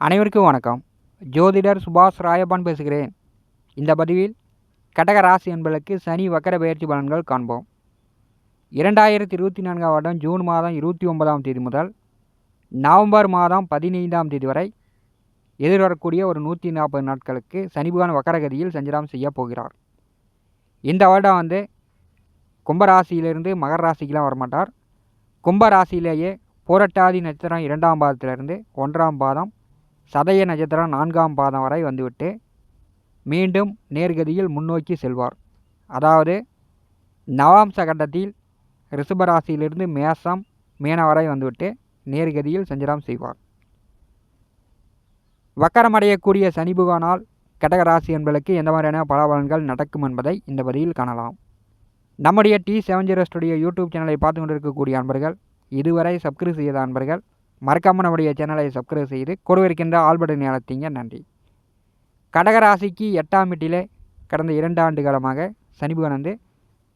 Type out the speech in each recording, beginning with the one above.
அனைவருக்கும் வணக்கம். ஜோதிடர் சுபாஷ் ராயப்பான் பேசுகிறேன். இந்த பதிவில் கடக ராசி என்பதற்கு சனி வக்கர பயிற்சி பலன்கள் காண்போம். இரண்டாயிரத்தி இருபத்தி நான்காம் வருடம் ஜூன் மாதம் இருபத்தி ஒன்பதாம் தேதி முதல் நவம்பர் மாதம் பதினைந்தாம் தேதி வரை எதிர்வரக்கூடிய ஒரு நூற்றி நாற்பது நாட்களுக்கு சனி வக்கரகதியில் சஞ்சாரம் செய்ய போகிறார். இந்த வருடம் வந்து கும்பராசியிலிருந்து மகர ராசிக்கெலாம் வரமாட்டார். கும்பராசியிலேயே போரட்டாதி நட்சத்திரம் இரண்டாம் பாதத்திலிருந்து ஒன்றாம் பாதம் சதய நட்சத்திரம் நான்காம் பாதம் வரை வந்துவிட்டு மீண்டும் நேர்கதியில் முன்னோக்கி செல்வார். அதாவது நவாம்ச கட்டத்தில் ரிஷபராசியிலிருந்து மேசம் மீன வரை வந்துவிட்டு நேர்கதியில் சஞ்சாரம் செய்வார். வக்கரமடையக்கூடிய சனி புகானால் கடகராசி என்பதற்கு எந்த மாதிரியான பலாபலன்கள் நடக்கும் என்பதை இந்த பதிவில் காணலாம். நம்முடைய T seven zero studio YouTube சேனலை பார்த்து கொண்டிருக்கக்கூடிய அன்பர்கள் இதுவரை சப்ஸ்கிரைப் செய்த அன்பர்கள் மறக்காமல் நம்முடைய சேனலை சப்ஸ்கிரைப் செய்து கொடுவிருக்கின்ற ஆல்படன் அழுத்திங்க நன்றி. கடகராசிக்கு எட்டாம் வீட்டிலே கடந்த இரண்டு ஆண்டு காலமாக சனிபகன் வந்து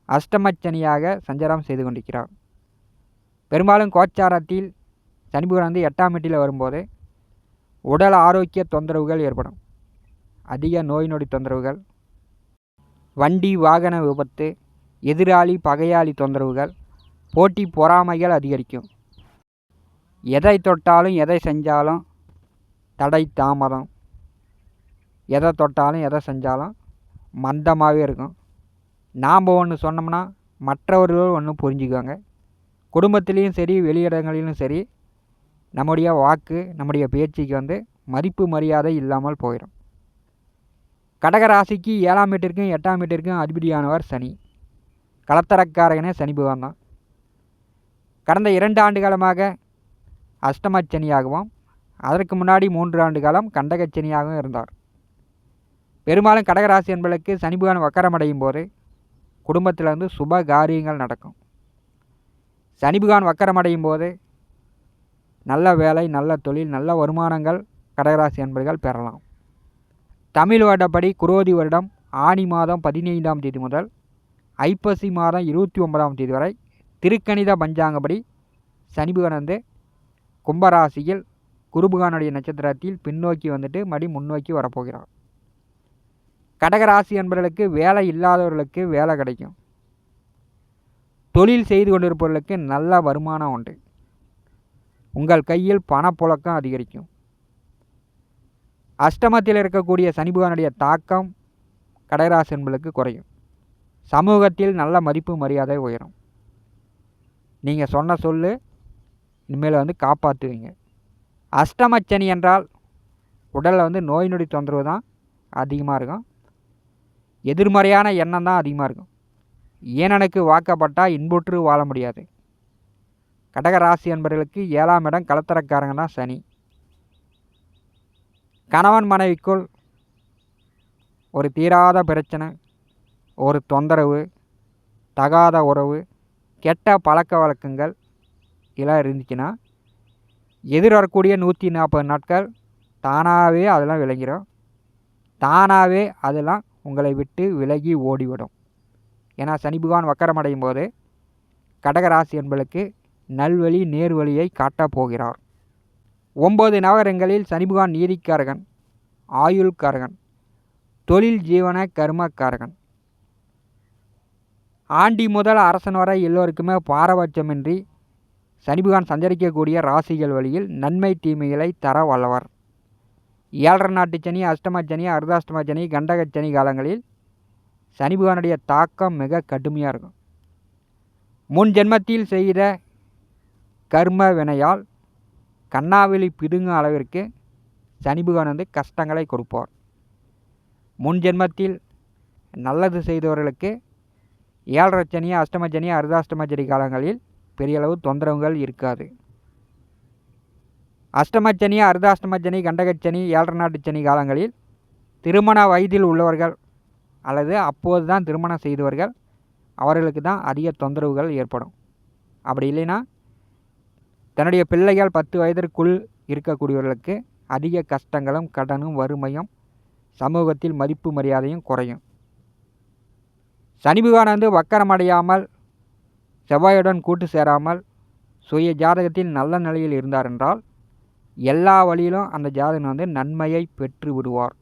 அஷ்டமச்சனியாக சஞ்சாரம் செய்து கொண்டிருக்கிறார். பெரும்பாலும் கோச்சாரத்தில் சனிபகன் வந்து எட்டாம் வீட்டில் வரும்போது உடல் ஆரோக்கிய தொந்தரவுகள் ஏற்படும். அதிக நோய் நொடி தொந்தரவுகள் வண்டி வாகன விபத்து எதிராளி பகையாளி தொந்தரவுகள் போட்டி பொறாமைகள் அதிகரிக்கும். எதை தொட்டாலும் எதை செஞ்சாலும் தடை தாமதம். எதை தொட்டாலும் எதை செஞ்சாலும் மந்தமாகவே இருக்கும். நாம் ஒன்று சொன்னோம்னா மற்றவர்கள் ஒன்று புரிஞ்சுக்குவாங்க. குடும்பத்துலேயும் சரி வெளியிடங்களிலும் சரி நம்முடைய வாக்கு நம்முடைய பேச்சுக்கு வந்து மதிப்பு மரியாதை இல்லாமல் போயிடும் கடகராசிக்கு ஏழாம் மீட்டருக்கும் எட்டாம் மீட்டருக்கும் அதிபதியானவர் சனி. கலத்தரக்காரகனே சனி பகவான் தான். கடந்த இரண்டு ஆண்டு காலமாக அஷ்டமச்சனியாகவும் அதற்கு முன்னாடி மூன்று ஆண்டு காலம் கண்டகச்சனியாகவும் இருந்தார். பெரும்பாலும் கடகராசி என்பதற்கு சனி பகவான் வக்கரமடையும் போது குடும்பத்தில் வந்து சுப காரியங்கள் நடக்கும். சனி பகவான் வக்கரமடையும் போது நல்ல வேலை நல்ல தொழில் நல்ல வருமானங்கள் கடகராசி என்பர்கள் பெறலாம். தமிழ் வருடப்படி குரோதி வருடம் ஆணி மாதம் பதினைந்தாம் தேதி முதல் ஐப்பசி மாதம் இருபத்தி ஒன்பதாம் தேதி வரை திருக்கணித பஞ்சாங்கப்படி சனி பகவான் வந்து கும்பராசியில் குருபகானுடைய நட்சத்திரத்தில் பின்னோக்கி வந்துட்டு மடி முன்னோக்கி வரப்போகிறார். கடகராசி என்பவர்களுக்கு வேலை இல்லாதவர்களுக்கு வேலை கிடைக்கும். தொழில் செய்து கொண்டிருப்பவர்களுக்கு நல்ல வருமானம் உண்டு. உங்கள் கையில் பணப்புழக்கம் அதிகரிக்கும். அஷ்டமத்தில் இருக்கக்கூடிய சனிபகனுடைய தாக்கம் கடகராசி என்பதற்கு குறையும். சமூகத்தில் நல்ல மதிப்பு மரியாதை உயரும். நீங்கள் சொன்ன சொல்லு இனிமேல் வந்து காப்பாற்றுவீங்க. அஷ்டமச்சனி என்றால் உடலில் வந்து நோய் நொடி தொந்தரவு தான் அதிகமாக இருக்கும். எதிர்மறையான எண்ணம் தான் அதிகமாக இருக்கும். ஏனனுக்கு வாக்கப்பட்டால் இன்புற்று வாழ முடியாது. கடகராசி என்பவர்களுக்கு ஏழாம் இடம் கலத்தரக்காரங்க தான் சனி. கணவன் மனைவிக்குள் ஒரு தீராத பிரச்சனை ஒரு தொந்தரவு தகாத உறவு கெட்ட பழக்க வழக்கங்கள் இதெல்லாம் இருந்துச்சுன்னா எதிர்வரக்கூடிய நூற்றி நாற்பது நாட்கள் தானாகவே அதெல்லாம் விளங்கிடும் தானாகவே அதெல்லாம் உங்களை விட்டு விலகி ஓடிவிடும். ஏன்னா சனி பகவான் வக்கரமடையும் போது கடகராசி என்பளுக்கு நல்வழி நேர்வழியை காட்டப் போகிறார். ஒம்பது நகரங்களில் சனிபகவான் நீதிக்காரகன் ஆயுள்காரகன் தொழில் ஜீவன கர்மக்காரகன். ஆண்டி முதல் அரசன் வரை எல்லோருக்குமே பாரபட்சமின்றி சனிபகவான் சஞ்சரிக்கக்கூடிய ராசிகள் வழியில் நன்மை தீமைகளை தர வல்லவர். ஏழரை நாட்டு சனி அஷ்டம அர்தாஷ்டமச்சனி அர்தாஷ்டம சனி கண்டகச்சனி காலங்களில் சனிபகவானுடைய தாக்கம் மிக கடுமையாக இருக்கும். முன் ஜென்மத்தில் செய்த கர்ம வினையால் கண்ணாவெளி பிடுங்கும் அளவிற்கு சனிபகவான் வந்து கஷ்டங்களை கொடுப்பார். முன் ஜென்மத்தில் நல்லது செய்தவர்களுக்கு ஏழரை சனி அஷ்டம அர்தாஷ்டமச்சனி காலங்களில் பெரிய அளவு தொந்தரவுகள் இருக்காது. அஷ்டமச்சனி அர்தாஷ்டமச்சனி கண்டகச்சனி ஏழரை நாட்டு சனி காலங்களில் திருமண வயதில் உள்ளவர்கள் அல்லது அப்போது தான் திருமணம் செய்தவர்கள் அவர்களுக்கு தான் அதிக தொந்தரவுகள் ஏற்படும். அப்படி இல்லைன்னா தன்னுடைய பிள்ளைகள் பத்து வயதிற்குள் இருக்கக்கூடியவர்களுக்கு அதிக கஷ்டங்களும் கடனும் வறுமையும் சமூகத்தில் மதிப்பு மரியாதையும் குறையும். சனி பகவான் வந்து வக்கரமடையாமல் செவ்வாயுடன் கூட்டு சேராமல் சுய ஜாதகத்தில் நல்ல நிலையில் இருந்தார் என்றால் எல்லா வழியிலும் அந்த ஜாதகன் வந்து நன்மையை பெற்று விடுவார்.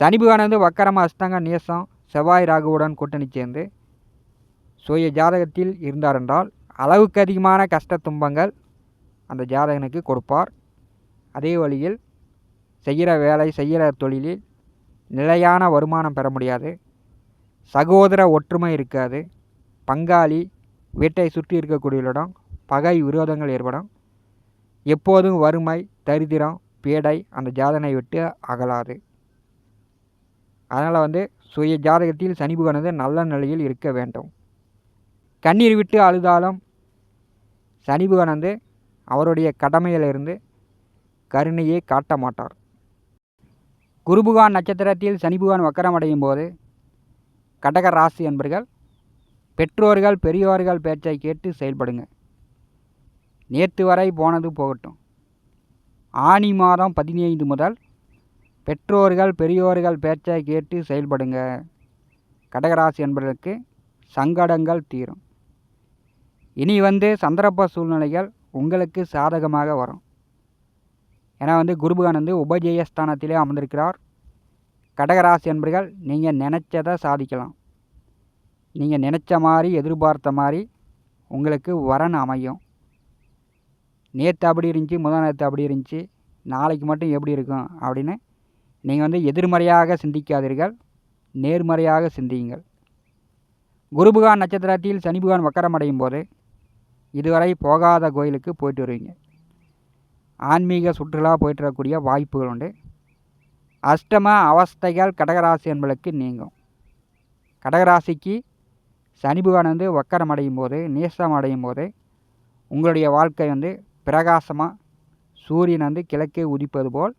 சனி பகவான் வந்து வக்கரம அஸ்தங்க நேசம் செவ்வாய் ராகுவுடன் கூட்டணி சேர்ந்து சுய ஜாதகத்தில் இருந்தார் என்றால் அளவுக்கு அதிகமான கஷ்ட துன்பங்கள் அந்த ஜாதகனுக்கு கொடுப்பார். அதே வழியில் செய்கிற வேலை செய்கிற தொழிலில் நிலையான வருமானம் பெற முடியாது. சகோதர ஒற்றுமை இருக்காது. பங்காளி வீட்டை சுற்றி இருக்கக்கூடியவரிடம் பகை விரோதங்கள் ஏற்படும். எப்போதும் வறுமை தரித்திரம் பீடை அந்த ஜாதனை விட்டு அகலாது. அதனால் வந்து சுய ஜாதகத்தில் சனி புகனது நல்ல நிலையில் இருக்க வேண்டும். கண்ணீர் விட்டு அழுதாலும் சனி புகனந்து அவருடைய கடமையிலிருந்து கருணையை காட்ட மாட்டார். குருபுகான் நட்சத்திரத்தில் சனிபுகான் வக்கரமடையும் போது கடக ராசி என்பர்கள் பெற்றோர்கள் பெரியோர்கள் பேச்சை கேட்டு செயல்படுங்க. நேற்று வரை போனது போகட்டும். ஆனி மாதம் பதினைந்து முதல் பெற்றோர்கள் பெரியோர்கள் பேச்சை கேட்டு செயல்படுங்க. கடகராசி என்பதற்கு சங்கடங்கள் தீரும். இனி வந்து சந்தர்ப்ப சூழ்நிலைகள் உங்களுக்கு சாதகமாக வரும். ஏன்னா வந்து குருபகான் வந்து உபஜெயஸ்தானத்திலே அமர்ந்திருக்கிறார். கடகராசி என்பர்கள் நீங்கள் நினச்சதை சாதிக்கலாம். நீங்கள் நினச்ச மாதிரி எதிர்பார்த்த மாதிரி உங்களுக்கு வரன் அமையும். நேற்று அப்படி இருந்துச்சு முதல் நேற்று அப்படி இருந்துச்சு நாளைக்கு மட்டும் எப்படி இருக்கும் அப்படின்னு நீங்கள் வந்து எதிர்மறையாக சிந்திக்காதீர்கள். நேர்மறையாக சிந்தியுங்கள். குருபுகான் நட்சத்திரத்தில் சனிபுகான் வக்கரமடையும் வக்கரம் அடையும் போது இதுவரை போகாத கோயிலுக்கு போயிட்டு வருவீங்க. ஆன்மீக சுற்றுலா போயிட்டு வரக்கூடிய வாய்ப்புகள் உண்டு. அஷ்டம அவஸ்தைகள் கடகராசி என்பதற்கு நீங்கும். கடகராசிக்கு சனி பகவான் வந்து வக்கரம் அடையும் போது நேசம் அடையும் போது உங்களுடைய வாழ்க்கை வந்து பிரகாசமாக சூரியன் வந்து கிழக்கே உதிப்பது போல்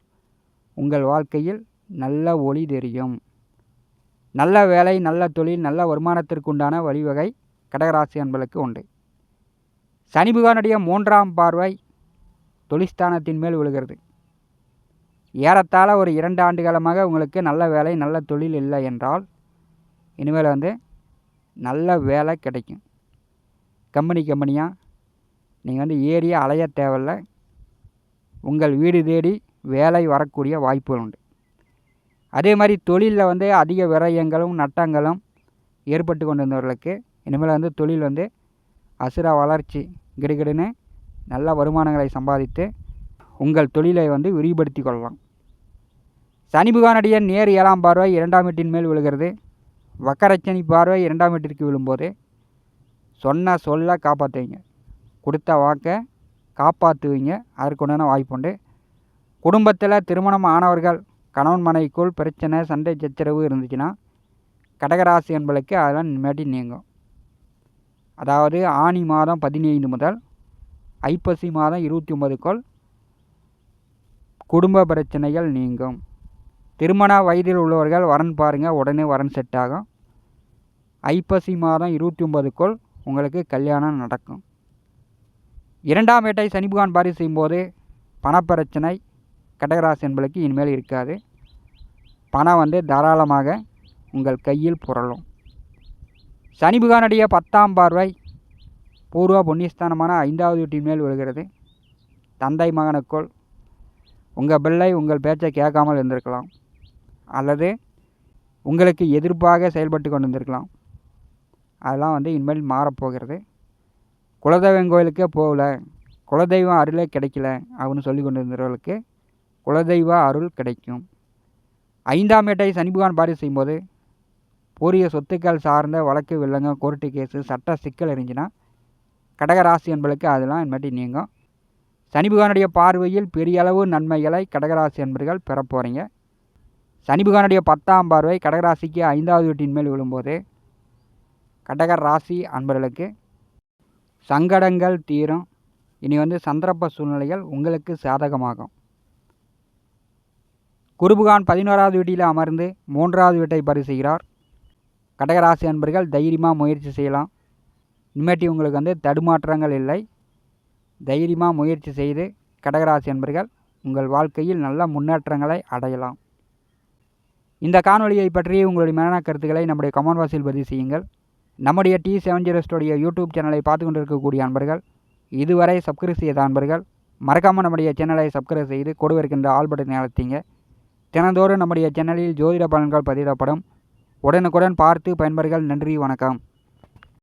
உங்கள் வாழ்க்கையில் நல்ல ஒளி தெரியும். நல்ல வேலை நல்ல தொழில் நல்ல வருமானத்திற்குண்டான வழிவகை கடகராசி என்பதற்கு உண்டு. சனி பகவானுடைய மூன்றாம் பார்வை தொழிற்ஸ்தானத்தின் மேல் விழுகிறது. ஏறத்தாழ ஒரு இரண்டு ஆண்டு காலமாக உங்களுக்கு நல்ல வேலை நல்ல தொழில் இல்லை என்றால் இனிமேல் வந்து நல்ல வேலை கிடைக்கும். கம்பெனி கம்பெனியாக நீங்கள் வந்து ஏரியா அலைய தேவையில்ல. உங்கள் வீடு தேடி வேலை வரக்கூடிய வாய்ப்புகள் உண்டு. அதே மாதிரி தொழிலில் வந்து அதிக விரயங்களும் நட்டங்களும் ஏற்பட்டு கொண்டு வந்தவர்களுக்கு இனிமேல் வந்து தொழில் வந்து அசுர வளர்ச்சி கிடுகிடுன்னு நல்ல வருமானங்களை சம்பாதித்து உங்கள் தொழிலை வந்து விரிவுபடுத்தி கொள்ளலாம். சனி பகவானுடைய நேர் ஏழாம் பார்வை இரண்டாம் வீட்டின் மேல் விழுகிறது. வக்கரச்சனி பார்வை இரண்டாம் வீட்டிற்கு விழும்போது சொன்ன சொல்ல காப்பாற்றுவீங்க கொடுத்த வாக்கை காப்பாற்றுவீங்க அதற்குண்டான வாய்ப்புண்டு குடும்பத்தில் திருமணம் ஆனவர்கள் கணவன் மனைவிக்குள் பிரச்சனை சண்டை சச்சரவு இருந்துச்சுன்னா கடகராசி என்பளுக்கு அதெல்லாம் இனிமேட்டி நீங்கும். அதாவது ஆனி மாதம் பதினைந்து முதல் ஐப்பசி மாதம் இருபத்தி ஒன்பதுக்குள் குடும்ப பிரச்சனைகள் நீங்கும். திருமண வயதில் உள்ளவர்கள் வரன் பாருங்கள் உடனே வரன் செட் ஆகும். ஐப்பசி மாதம் இருபத்தி ஒன்பதுக்குள் உங்களுக்கு கல்யாணம் நடக்கும். இரண்டாம் வேட்டை சனி பாரி செய்யும்போது பணப்பிரச்சனை கடகராசி என்பளுக்கு இனிமேல் இருக்காது. பணம் வந்து தாராளமாக உங்கள் கையில் புரளும். சனிபகவானுடைய பத்தாம் பார்வை பூர்வ புண்ணியஸ்தானமான ஐந்தாவது வீட்டின் மேல் விழுகிறது. தந்தை மகனுக்குள் உங்கள் பிள்ளை உங்கள் பேச்சை கேட்காமல் இருந்திருக்கலாம். அல்லது உங்களுக்கு எதிர்ப்பாக செயல்பட்டு கொண்டு வந்திருக்கலாம். அதெல்லாம் வந்து இனிமேல் மாறப்போகிறது குலதெய்வம் கோயிலுக்கே போகல. குலதெய்வம் அருளே கிடைக்கல அப்படின்னு சொல்லி கொண்டு இருந்தவர்களுக்கு குலதெய்வ அருள் கிடைக்கும். ஐந்தாம் ஏட்டை சனி பகவான் பாரி செய்யும்போது பூரிய சொத்துக்கள் சார்ந்த வழக்கு வில்லங்க கோர்ட்டு கேஸு சட்ட சிக்கல் இருந்துச்சுன்னா கடகராசி என்பளுக்கு அதெல்லாம் இனிமேட்டு நீங்கும். சனிபகவானுடைய பார்வையில் பெரிய அளவு நன்மைகளை கடகராசி என்பர்கள் பெற போகிறீங்க சனி பகவானுடைய பத்தாம் பார்வை கடகராசிக்கு ஐந்தாவது வீட்டின் மேல் விழும்போது கடக ராசி அன்பர்களுக்கு சங்கடங்கள் தீரும். இனி வந்து சந்தர்ப்ப சூழ்நிலைகள் உங்களுக்கு சாதகமாகும். குருபுகான் பதினோராவது வீட்டில் அமர்ந்து மூன்றாவது வீட்டை பரிசுகிறார் செய்கிறார். கடகராசி அன்பர்கள் தைரியமாக முயற்சி செய்யலாம். இனிமேட்டி உங்களுக்கு வந்து தடுமாற்றங்கள் இல்லை. தைரியமாக முயற்சி செய்து கடகராசி அன்பர்கள் உங்கள் வாழ்க்கையில் நல்ல முன்னேற்றங்களை அடையலாம். இந்த காணொலியை பற்றி உங்களுடைய மரண கருத்துக்களை நம்முடைய கமெண்ட் பாக்ஸில் பதிவு செய்யுங்கள். நம்முடைய டி செவன் ஜீரோ யூடியூப் சேனலை பார்த்து கொண்டிருக்கக்கூடிய அன்பர்கள் இதுவரை சப்ஸ்கிரைப் செய்த அன்பர்கள் மறக்காமல் நம்முடைய சேனலை சப்ஸ்கிரைப் செய்து கொடுவிருக்கின்ற இருக்கின்ற ஆல் பட்டனை தினந்தோறும் நம்முடைய சேனலில் ஜோதிட பலன்கள் பதிவிடப்படும். உடனுக்குடன் பார்த்து பயன்பர்கள் நன்றி வணக்கம்.